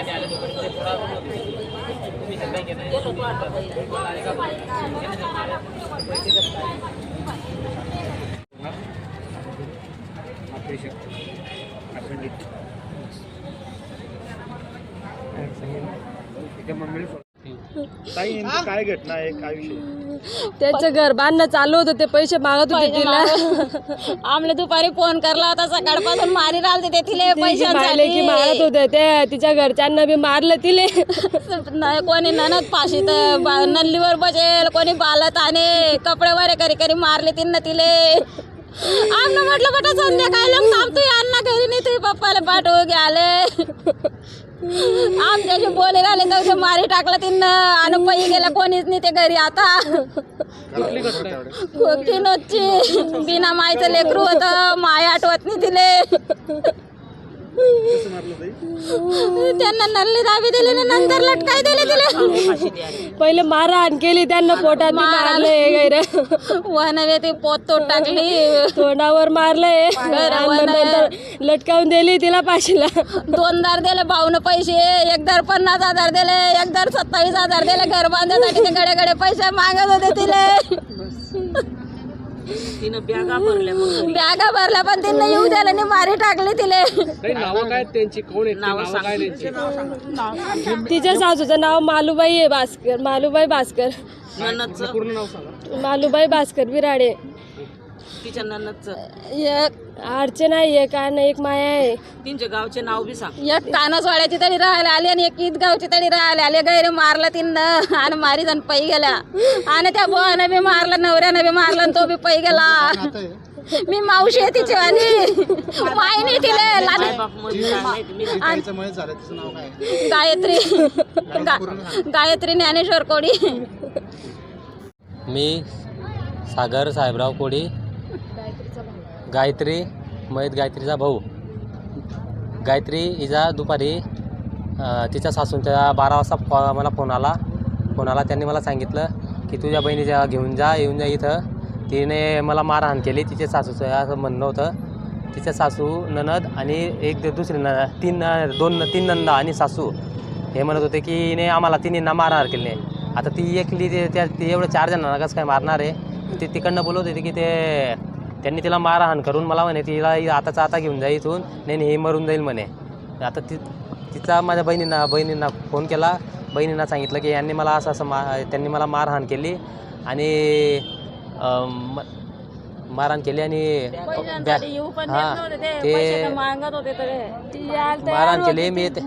आधी आले तोपर्यंत थोडा तुम्ही ताई नेमकी काय घटना आहे? काय विषय त्याचं घर बांधणं चालू होतं ते पैसे मागत होते तिला. आमले दुपारी फोन करला होता सकाळपासून मारी राहते ते तिले ती मारले की मारत होते ते तिच्या घरच्यांना बी मारलं तिले. नाही कोणी ननद पाशी तर बा- नल्लीवर बसेल कोणी बालत आणि कपडे वरे करी करी मारले तिनं तिले. आमनं म्हटलं बेटा संध्याकाळी लोक थांबतोय अण्णा घरी नाही तुझ्या पप्पाला पाठवू घ्याले आमच्याशी बोले राहिले तर मारी टाकलं तिनं. आणि पै गेलं कोणीच नाही ते घरी आता. खूप नोची बिना मायचं लेकरू होतं. माय आठवत नाही तिले. कसं मारलं ताई त्यांना नल्ली दाबी दिली आणि नंतर लटकाई दिली तिले. पहिले मारहाण केली त्यांना पोटात मारलंय गैर. वनवे ती पोत तोड टाकली. तोंडावर मारलंय. आणि मग नंतर लटकावून दिली तिला पाशीला. दोनदार दिले भाऊन पैसे एकदार पन्नास हजार दिले एकदार सत्तावीस हजार दिले. घर बांधण्यासाठी ते गडे गडे पैसे मागत होते तिले. बॅगा भरल्या पण तिने येऊ द्यायला नाही मारी टाकली तिले. तिच्या सासूचं नाव मालूबाई आहे भास्कर मालूबाई भास्कर. मालूबाई भास्कर एक अर्चना आहे एक आणि एक माया आहे. एक कानसवाड्याची तरी राहायला आली आणि एक ईदगावची तरी राहायला आली. गैर मारलं तिनं आणि मारी जण पै गेल्या. आणि त्या बोवानं बी मारलं नवऱ्यानं बी मारलं आणि तो बी पै गेला. मी मावशी आहे तिची आणि माय नाही तिले. लाली- ताईचं झालं तिचं नाव काय? गायत्री. गा- गायत्री ज्ञानेश्वर कोडी मी सागर साहेबराव कोडी गायत्री मयत गायत्रीचा भाऊ. गायत्री हिचा दुपारी तिच्या सासूंच्या बारा वाजता फो मला फोन आला. फोन आला त्यांनी मला सांगितलं की तुझ्या बहिणीच्या घेऊन जा येऊन जा इथं. तिने मला मारहाण केली तिचे सासूचं असं म्हणणं होतं. तिच्या सासू ननद आणि एक दुसरी न तीन दोन तीन नंदा आणि सासू हे म्हणत होते की हिने आम्हाला तिन्हींना मारहाण केली नाही. आता ती एकली ते त्या ती एवढं चार जणांना कसं काय मारणार आहे? ते तिकडनं बोलत होते की ते त्यांनी तिला मारहाण करून मला म्हणे तिला आताचा आता घेऊन जा इथून नाही नाही, हे मरून जाईल म्हणे. आता ती तिचा माझ्या बहिणींना बहिणींना फोन केला. बहिणींना सांगितलं की यांनी मला असं असं मा त्यांनी मला मारहाण केली आणि मारहाण केली आणि हां ते मारहाण केली. मी ते-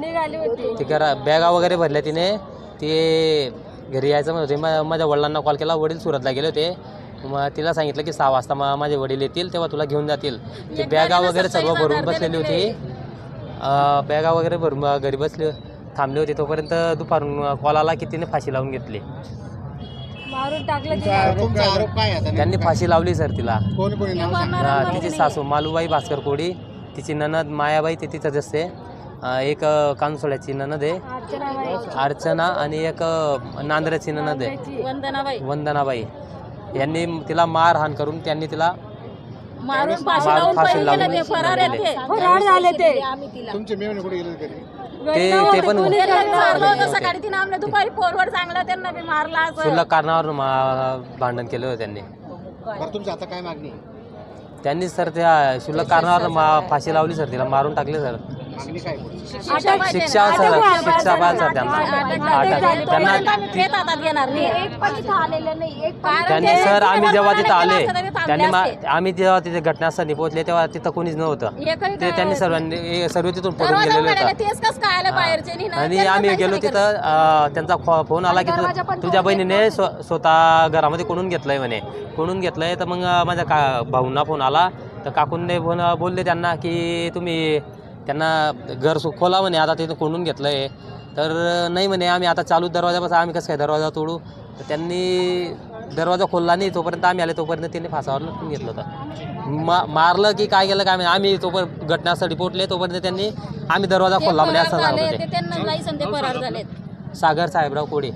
करा बॅगा वगैरे भरल्या तिने. ते घरी यायचं म्हणत होते. माझ्या वडिलांना कॉल केला. वडील सुरतला गेले होते. मग तिला सांगितलं की सहा वाजता मा माझे वडील येतील तेव्हा तुला घेऊन जातील. ते बॅगा वगैरे सर्व भरून बसलेली होती. अं, बॅगा वगैरे भरून घरी बसले थांबले होते. तोपर्यंत दुपारून कॉल आला की तिने फाशी लावून घेतली. मारून टाकलं त्यांनी फाशी लावली सर तिला. तिची सासू मालूबाई भास्कर कोडी तिची ननद मायाबाई ते तिथंच असते एक अं, कानसोड्याची ननद आहे. अर्चना आणि एक नांदऱ्याची ननद आहे. वंदनाबाई वंदनाबाई. यांनी तिला मारहाण करून त्यांनी तिला मारून फाशी लावून पळून गेले ते फरार आहेत ते. फरार झाले ते. तुमचे मेवणे कुठे गेले घरी? ते ते पण त्यांना मारलं होतं सकाळी तिने आमने दुपारी फोनवर सांगलं त्यांना बी मारला असं. क्षुल्लक कारणावर मा- भांडण केलं होतं त्यांनी. बरं तुमची आता काय मागणी आहे? त्यांनी सर त्या क्षुल्लक कारणावर मा- फाशी लावली सर तिला मारून टाकले सर? शिक्षा सर शिक्षा पाहिजे सर त्यांना त्यांना सर आम्ही जेव्हा तिथं आले त्यांनी. आम्ही जेव्हा तिथे घटनास्थळी पोहोचले तेव्हा तिथं कोणीच नव्हतं. ते त्यांनी सर्वांनी सर्व तिथून पडून गेलेले होतं. तेच कस काय आलं बाहेरचे? नाही ना. आणि आम्ही गेलो तिथं त्यांचा फोन आला की तू तुझ्या बहिणीने स्व- स्वतः घरामध्ये कोणून घेतलंय म्हणे. कोणून घेतलंय? तर मग माझ्या का भाऊंना फोन आला. तर काकूंने फोन बोलले त्यांना की तुम्ही त्यांना घर सु खोला म्हणे आता तिथं कोणून घेतलंय. तर नाही म्हणे आम्ही आता चालू दरवाजापासून आम्ही कसं काय दरवाजा तोडू? तर त्यांनी दरवाजा खोलला नाही तोपर्यंत आम्ही आले तोपर्यंत त्यांनी फासावर लटकून घेतलं होतं. मा मारलं की काय केलं काय. आम्ही तोपर्यंत घटनास्थळी पोहोचले तोपर्यंत त्यांनी आम्ही दरवाजा खोलला म्हणे फरार असं सांगत झाले, होते. सागर साहेबराव कोडे